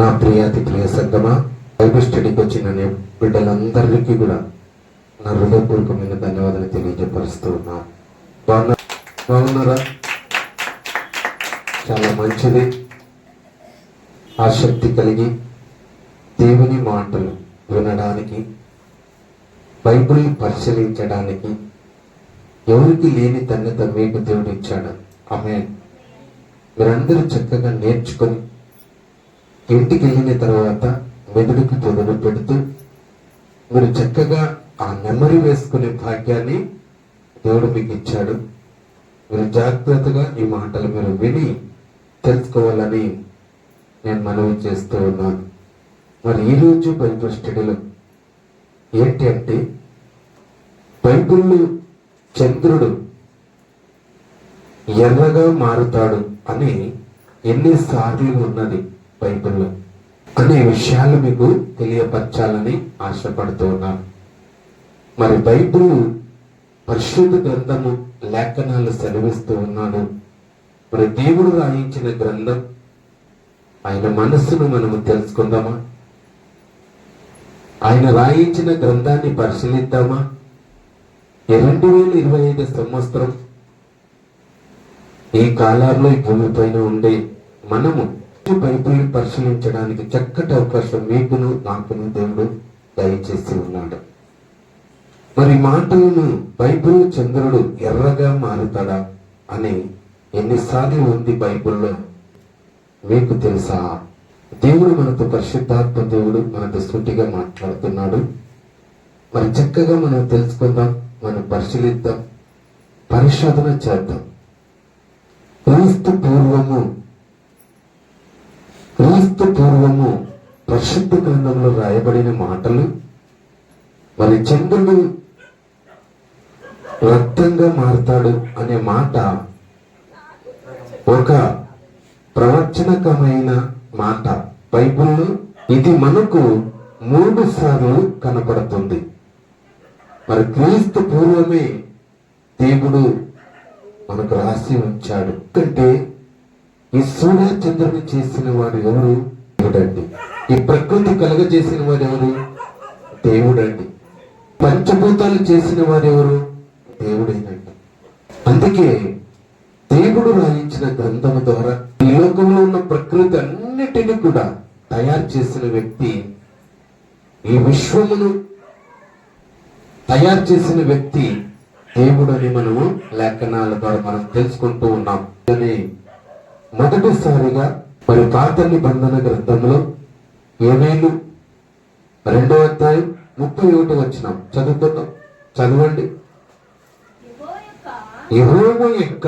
నా ప్రియాతి ప్రియ సంగమా? బైబిల్ స్టడీకి వచ్చిన బిడ్డలందరికీ కూడా నా హృదయపూర్వకమైన ధన్యవాదాలు తెలియజేపరుస్తూ ఉన్నాను బాగున్నారా? చాలా మంచిది. ఆసక్తి కలిగి దేవుని మాటలు వినడానికి బైబిల్ పరిశీలించడానికి ఎవరికి లేని ధన్యత మీకు దేవుడు ఇచ్చాడు. ఆమె మీరందరూ చక్కగా నేర్చుకొని ఇంటికి వెళ్ళిన తర్వాత మెదడుకు పొదలు పెడుతూ మీరు చక్కగా ఆ నెమరి వేసుకునే భాగ్యాన్ని దేవుడు మీకు ఇచ్చాడు. మీరు జాగ్రత్తగా ఈ మాటలు మీరు విని తెలుసుకోవాలని నేను మనవి చేస్తూ ఉన్నాను. మరి ఈరోజు బైబిల్ స్టడీలో ఏంటి అంటే బైబిల్ చంద్రుడు ఎర్రగా మారుతాడు అని ఎన్నిసార్లు ఉన్నది. బైబిల్లో అనే విషయాలు మీకు తెలియపరచాలని ఆశపడుతూ ఉన్నాను. మరి బైబిల్ పరిశుద్ధ గ్రంథము లేఖనాలు సెలవిస్తూ ఉన్నాడు మరి దేవుడు రాయించిన గ్రంథం ఆయన మనస్సును మనము తెలుసుకుందామా? ఆయన రాయించిన గ్రంథాన్ని పరిశీలిద్దామా? రెండు వేల ఇరవై ఐదు సంవత్సరం ఈ కాలాల్లో ఈ భూమి పైన ఉండే మనము బైబిల్ పరిశీలించడానికి చక్కటి అవకాశం మీకును నాకును దేవుడు దయచేసి ఉన్నాడు. మరి మాటలను బైబిల్ చంద్రుడు ఎర్రగా మారుతాడా అని ఎన్నిసార్లు ఉంది బైబిల్లో మీకు తెలుసా? దేవుడు మనతో పరిశుద్ధాత్మ దేవుడు మనతో సూటిగా మాట్లాడుతున్నాడు. మరి చక్కగా మనం తెలుసుకుందాం మనం పరిశీలిద్దాం పరిశోధన చేద్దాం. క్రీస్తు పూర్వము క్రీస్తు పూర్వము పరిశుద్ధ గ్రంథంలో రాయబడిన మాటలు మరి చంద్రుడు రక్తంగా మారుతాడు అనే మాట ఒక ప్రవచనకమైన మాట. బైబిల్లో ఇది మనకు మూడు సార్లు కనపడుతుంది. మరి క్రీస్తు పూర్వమే దేవుడు మనకు రాసి ఉంచాడు. ఎందుకంటే ఈ సూర్య చంద్రుని చేసిన వాడు ఎవరు? దేవుడండి. ఈ ప్రకృతి కలగజేసిన వాడు ఎవరు? దేవుడండి. పంచభూతాలు చేసిన వాడు ఎవరు? దేవుడేనండి. అందుకే దేవుడు రాయించిన గ్రంథం ద్వారా ఈ లోకంలో ఉన్న ప్రకృతి అన్నిటిని కూడా తయారు చేసిన వ్యక్తి ఈ విశ్వమును తయారు చేసిన వ్యక్తి దేవుడు అని మనము లేఖనాల ద్వారా మనం తెలుసుకుంటూ ఉన్నాం. అని మొదటిసారిగా మరి పాత నిబంధన గ్రంథంలో ఏమేలు రెండో అధ్యాయం ముప్పై ఒకటి వచ్చినాం చదువుకుందాం. చదవండి. యెహోవా యొక్క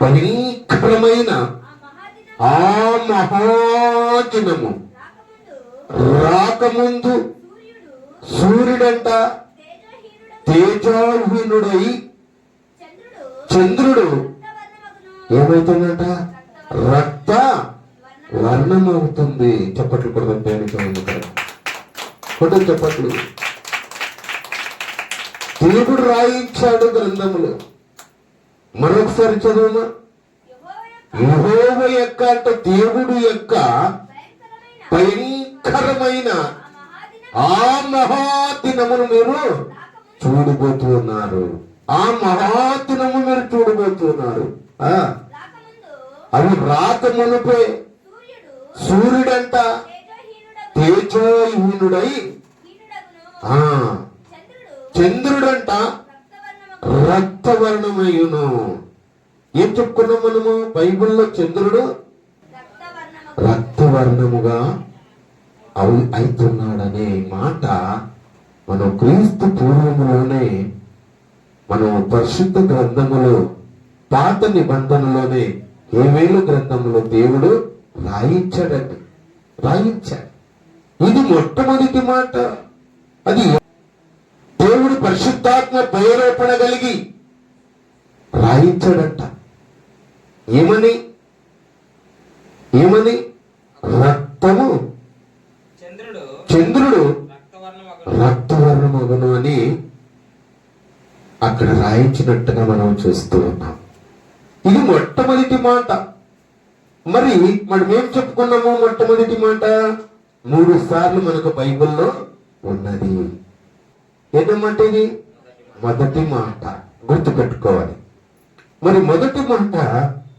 భయంకరమైన ఆ మహాదినము రాకముందు సూర్యుడంట తేజోహీనుడై చంద్రుడు ఏమైతుందంట? రక్త వర్ణం అవుతుంది చప్పట్లు కొడదాం దేనికి కొట్టు చప్పట్లు. దేవుడు రాయించాడు గ్రంథములు. మరొకసారి చదువుమా? యహోవ యొక్క అంటే దేవుడు యొక్క భయంకరమైన ఆ మహాదినమును మీరు చూడబోతున్నారు. ఆ మహాదినము మీరు చూడబోతున్నారు. ఆ? అవి రాక మునుపే సూర్యుడంట తేజోహీనుడై ఆ చంద్రుడంట రక్తవర్ణమయును. ఏం చెప్పుకున్నాం మనము? బైబిల్లో చంద్రుడు రక్తవర్ణముగా అవు అవుతున్నాడనే మాట మనం క్రీస్తు పూర్వములోనే మనం పరిశుద్ధ గ్రంథములో పాత నిబంధనలోనే ఏవేలు గ్రంథంలో దేవుడు రాయించాడండి. రాయించాడు. ఇది మొట్టమొదటి మాట. అది దేవుడు పరిశుద్ధాత్మ ప్రేరేపణ కలిగి రాయించాడంట. ఏమని? ఏమని? రక్తము. చంద్రుడు రక్తవర్ణమగును అని అక్కడ రాయించినట్టుగా మనం చూస్తూ ఉన్నాం. ఇది మొట్టమొదటి మాట. మరి మనం ఏం చెప్పుకున్నాము మొట్టమొదటి మాట? మూడు సార్లు మనకు బైబిల్లో ఉన్నది. ఏదన్నమాట ఇది? మొదటి మాట. గుర్తుపెట్టుకోవాలి. మరి మొదటి మాట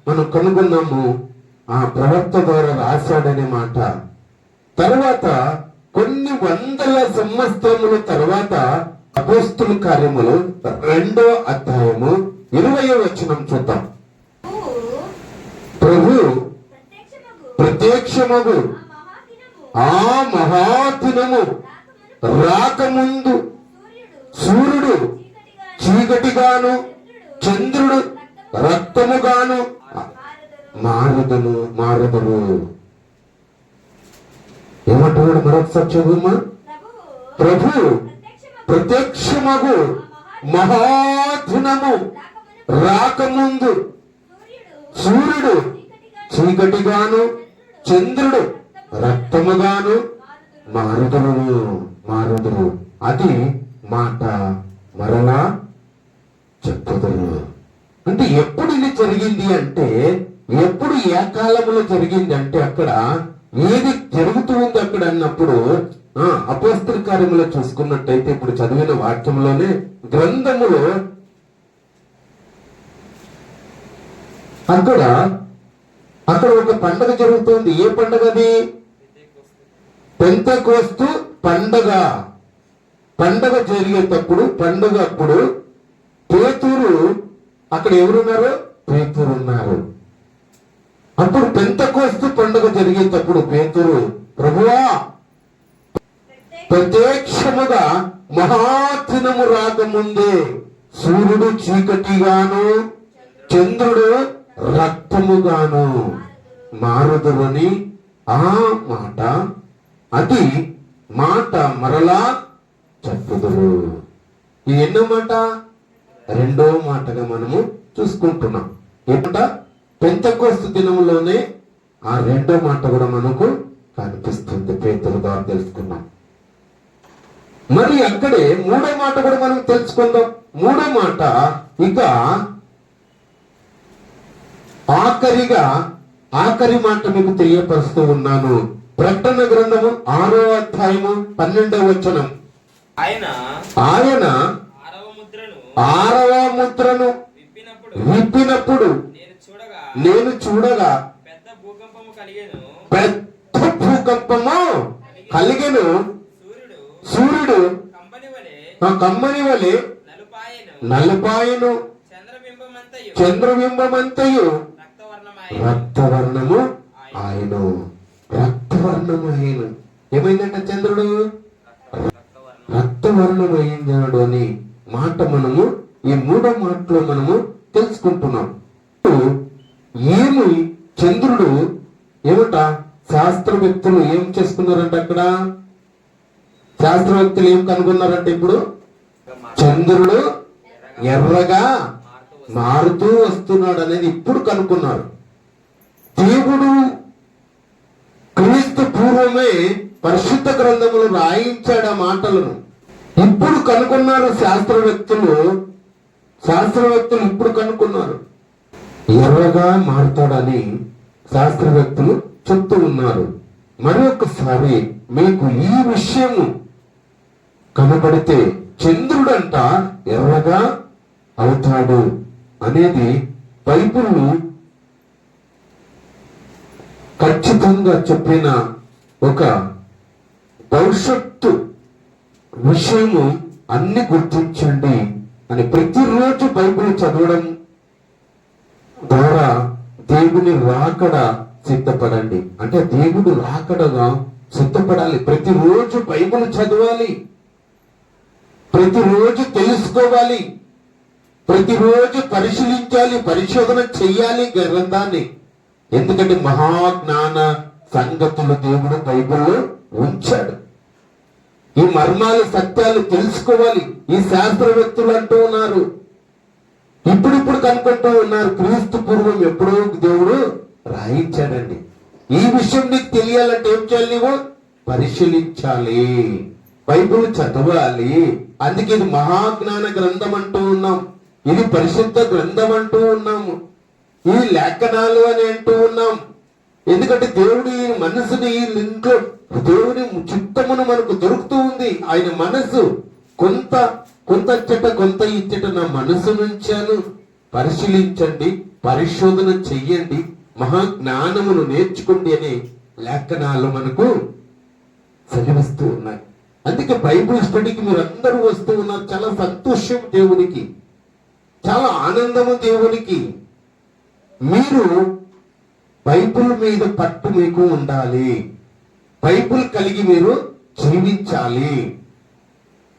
మనం కనుగొన్నాము ఆ ప్రవక్త ద్వారా రాశాడనే మాట. తర్వాత కొన్ని వందల సంవత్సరముల తర్వాత అపోస్తుల కార్యములు రెండో అధ్యాయము ఇరవై వచనం చూద్దాం ప్రభు ప్రత్యక్షమగు. ఆ మహాదినము రాకముందు సూర్యుడు చీకటిగాను చంద్రుడు రక్తముగాను మారుదను మారుదను ఏమంటున్నాడు మరొకసారి చదువుమా ప్రభు ప్రత్యక్షమగు. మహాదినము రాకముందు సూర్యుడు సూర్యుడు చీకటిగాను చంద్రుడు రక్తముగాను మారుదురు మారుదురు. అది మాట మరలా చెప్పుదురు అంటే ఎప్పుడు ఇది జరిగింది అంటే ఎప్పుడు ఏ కాలంలో జరిగింది అంటే అక్కడ ఏది జరుగుతూ ఉంది అక్కడ అన్నప్పుడు ఆ అపోస్తల కార్యములో చూసుకున్నట్టయితే ఇప్పుడు చదివిన వాక్యంలోనే గ్రంథములో అక్కడ అక్కడ ఒక పండగ జరుగుతుంది. ఏ పండగ అది? పెంతకోస్తు పండగ. పండగ జరిగేటప్పుడు పండగ అప్పుడు పేతూరు అక్కడ ఎవరున్నారు? పేతూరు ఉన్నారు అప్పుడు పెంతకోస్తు పండుగ జరిగేటప్పుడు పేతురు ప్రభువా ప్రత్యక్షముగా మహాదినము రాకముందే సూర్యుడు చీకటిగాను చంద్రుడు రక్తముగాను మారుదురని ఆ మాట అది మాట మరలా చెప్పుదురు. ఇది ఎన్నో మాట? రెండో మాటగా మనము చూసుకుంటున్నాం. ఏమంట పెంతకోస్తు దినములోనే ఆ రెండో మాట కూడా మనకు కనిపిస్తుంది. పేతులు ద్వారా తెలుసుకున్నాం మరి అక్కడే మూడో మాట కూడా మనం తెలుసుకుందాం. మూడో మాట ఇక ఆఖరిగా ఆఖరి మాట మీకు తెలియపరుస్తూ ఉన్నాను. ప్రకటన గ్రంథము ఆరో అధ్యాయము పన్నెండవ వచనం. ఆయన ఆయన ఆరవ ముద్రను విప్పినప్పుడు నేను చూడగా పెద్ద భూకంపము కలిగేను. పెద్ద భూకంపము కలిగెను. సూర్యుడు కమ్మని వలె నలుపాయను. చంద్రబింబమంతయు. రక్తవర్ణము ఆయన. రక్తవర్ణము ఆయన. ఏమైందంట చంద్రుడు? రక్తవర్ణము రక్తవర్ణమైనాడు అని మాట మనము ఈ మూడో మాటలో మనము తెలుసుకుంటున్నాం. ఏమి చంద్రుడు ఏమట శాస్త్రవేత్తలు ఏం చేసుకున్నారంట అక్కడ? శాస్త్రవేత్తలు ఏం కనుగొన్నారంటే ఇప్పుడు? చంద్రుడు ఎర్రగా మారుతూ వస్తున్నాడు అనేది ఇప్పుడు కనుక్కున్నారు. దేవుడు క్రీస్తు పూర్వమే పరిశుద్ధ గ్రంథములు రాయించాడు ఆ మాటలను. ఇప్పుడు కనుక్కున్నారు శాస్త్రవేత్తలు. శాస్త్రవేత్తలు ఇప్పుడు కనుక్కున్నారు ఎర్రగా మారుతాడని శాస్త్రవేత్తలు చెప్తూ ఉన్నారు. మరొకసారి మీకు ఈ విషయము కనబడితే చంద్రుడంట ఎర్రగా అవుతాడు అనేది బైబిల్ను ఖచ్చితంగా చెప్పిన ఒక భవిష్యత్తు విషయము అన్ని గుర్తించండి అని ప్రతిరోజు బైబిల్ చదవడం ద్వారా దేవుని రాకడ సిద్ధపడండి. అంటే దేవుడు రాకడగా సిద్ధపడాలి. ప్రతిరోజు బైబిల్ చదవాలి. ప్రతిరోజు తెలుసుకోవాలి. ప్రతిరోజు పరిశీలించాలి పరిశోధన చెయ్యాలి గ్రంథాన్ని. ఎందుకంటే మహాజ్ఞాన సంగతులు దేవుడు బైబిల్లో ఉంచాడు. ఈ మర్మాలు సత్యాలు తెలుసుకోవాలి. ఈ శాస్త్రవేత్తలు అంటూ ఉన్నారు. ఇప్పుడిప్పుడు కనుక్కుంటూ ఉన్నారు. క్రీస్తు పూర్వం ఎప్పుడో దేవుడు రాయించాడండి. ఈ విషయం నీకు తెలియాలంటే ఏం చేయాలి నీవు? పరిశీలించాలి. బైబుల్ చదవాలి. అందుకే ఇది మహాజ్ఞాన గ్రంథం అంటూ ఉన్నాం. ఇది పరిశుద్ధ గ్రంథం అంటూ ఉన్నాము. ఈ లేఖనాలు అని అంటూ ఉన్నాం. ఎందుకంటే దేవుడి మనసుని ఇంట్లో దేవుని చిత్తమును మనకు దొరుకుతూ ఉంది. ఆయన మనసు కొంత కొంత చెట కొంత ఇచ్చట నా మనసు నుంచాను పరిశీలించండి పరిశోధన చెయ్యండి మహా జ్ఞానమును నేర్చుకోండి అనే లేఖనాలు మనకు సెలవిస్తూ ఉన్నాయి. అందుకే బైబుల్ స్టడీకి మీరు అందరూ వస్తూ ఉన్నారు. చాలా సంతోషం దేవునికి చాలా ఆనందము దేవునికి. మీరు బైబుల్ మీద పట్టు మీకు ఉండాలి. బైబుల్ కలిగి మీరు జీవించాలి.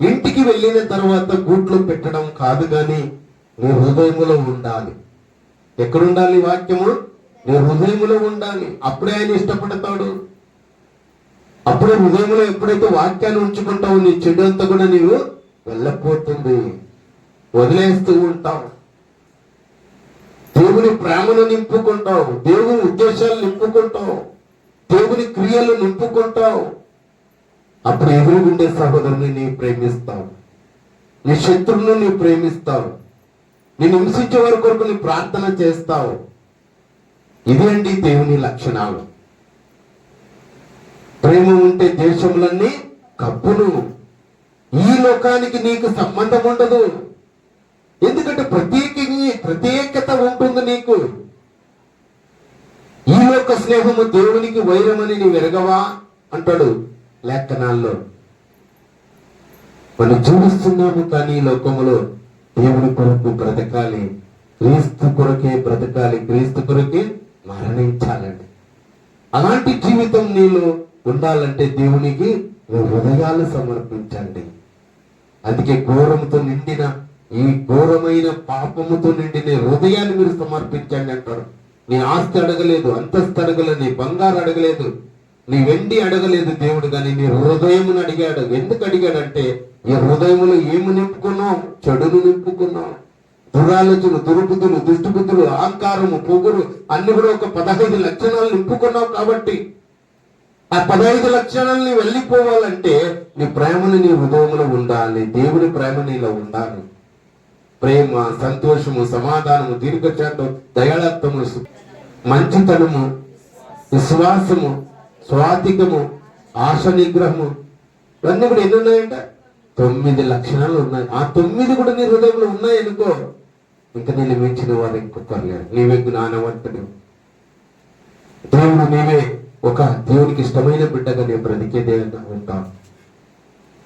ఇంటికి వెళ్ళిన తర్వాత గూట్లో పెట్టడం కాదు కానీ నీ హృదయములో ఉండాలి. ఎక్కడుండాలి వాక్యము? నీ హృదయములో ఉండాలి. అప్పుడే ఆయన ఇష్టపడతాడు. అప్పుడే హృదయంలో ఎప్పుడైతే వాక్యాన్ని ఉంచుకుంటావు నీ చెడు అంతా కూడా నీవు వెళ్ళపోతుంది. వదిలేస్తూ ఉంటావు. దేవుని ప్రేమను నింపుకుంటావు. దేవుని ఉద్దేశాలు నింపుకుంటావు. దేవుని క్రియలు నింపుకుంటావు. అప్పుడు ఎదురుగుండే సహోదరుని నీ ప్రేమిస్తావు. నీ శత్రువును నీ ప్రేమిస్తావు. నేను హింసించే వారి కొరకు నీ ప్రార్థన చేస్తావు. ఇదే అండి దేవుని లక్షణాలు. ప్రేమ ఉంటే దేశములన్నీ కప్పును ఈ లోకానికి నీకు సంబంధం ఉండదు. ఎందుకంటే ప్రతి ప్రత్యేకత ఉంటుంది నీకు? ఈ యొక్క స్నేహము దేవునికి వైరమని నీ వెరగవా అంటాడు లేఖనాల్లో. మనం జీవిస్తున్నాము కానీ లోకములో దేవుని కొరకు బ్రతకాలి క్రీస్తు కొరకే బ్రతకాలి క్రీస్తు కొరకే మరణించాలండి. అలాంటి జీవితం నీలో ఉండాలంటే దేవునికి హృదయాలు సమర్పించండి. అందుకే ఘోరముతో నిండిన ఈ ఘోరమైన పాపముతో నిండిన హృదయాన్ని మీరు సమర్పించండి అంటారు నీ ఆస్తి అడగలేదు అంతస్తు అడగలేదు నీ బంగారు అడగలేదు నీ వెండి అడగలేదు దేవుడు కానీ నీ హృదయమును అడిగాడు. ఎందుకు అడిగాడంటే ఈ హృదయములో ఏమి నింపుకున్నావు? చెడును నింపుకున్నావు. దురాలోచనలు దుర్బుద్ధులు దుష్టుబుద్ధులు అహంకారము పొగురు అన్ని కూడా ఒక పదహైదు లక్షణాలు నింపుకున్నావు కాబట్టి ఆ పదహైదు లక్షణాలని వెళ్ళిపోవాలంటే నీ ప్రేమను నీ హృదయంలో ఉండాలి దేవుని ప్రేమ నీలో ఉండాలి. ప్రేమ సంతోషము సమాధానము దీర్ఘచాటం దయాళత్వము మంచితనము విశ్వాసము స్వాతికము ఆశ నిగ్రహము ఇవన్నీ కూడా ఎన్ని ఉన్నాయంట? తొమ్మిది లక్షణాలు ఉన్నాయి. ఆ తొమ్మిది కూడా నీ హృదయంలో ఉన్నాయనుకో ఇంకా నేను మించిన వారు ఇంకొకరు లేరు నీవే జ్ఞానవంతుడు. దేవుడు నీవే ఒక దేవునికి ఇష్టమైన బిడ్డగా నేను బ్రతికే దేవుడు ఉంటాను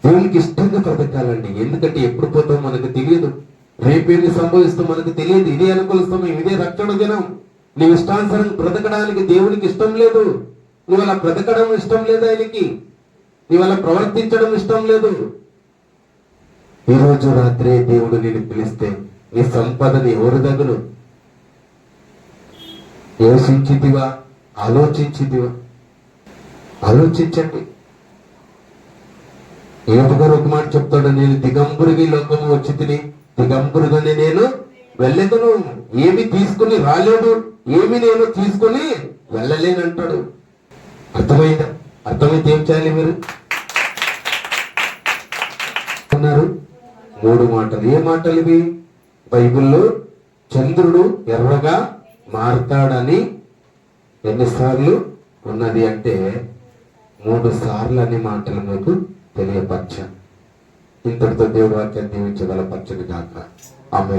దేవునికి ఇష్టంగా బ్రతకాలండి. ఎందుకంటే ఎప్పుడు పోతాం మనకు తెలియదు. రేపేమి సంభవిస్తూ మనకు తెలియదు. ఇదే అనుకూల సమయం ఇదే రక్షణ దినం. నీ ఇష్టానుసారం బ్రతకడానికి దేవునికి ఇష్టం లేదు. నువ్వు అలా బ్రతకడం ఇష్టం లేదు ఆయనకి? నువ్వు అలా ప్రవర్తించడం ఇష్టం లేదు. ఈ రోజు రాత్రే దేవుడు నేను పిలిస్తే నీ సంపదని ఎవరు దగ్గర యోచించితివా? ఆలోచించితివా? ఆలోచించండి. యోపు ఒక మాట చెప్తాడు. నేను దిగంబురిగి లోకము వచ్చి తిని దిగంబురుగానే నేను వెళ్ళేదను. ఏమి తీసుకుని రాలేదు ఏమి నేను తీసుకుని వెళ్ళలేనంటాడు. అర్థమైందా? అర్థమైతే ఏం చేయాలి మీరు? అన్నారు మూడు మాటలు. ఏ మాటలు ఇవి? బైబిల్లో చంద్రుడు ఎర్రగా మారతాడని ఎన్నిసార్లు ఉన్నది అంటే మూడు సార్లు అనే మాటలు మీకు తెలియపరచాను. ఇంతటితో దేవుడు వాక్యాన్ని దీవించగల పచ్చని కాక ఆమె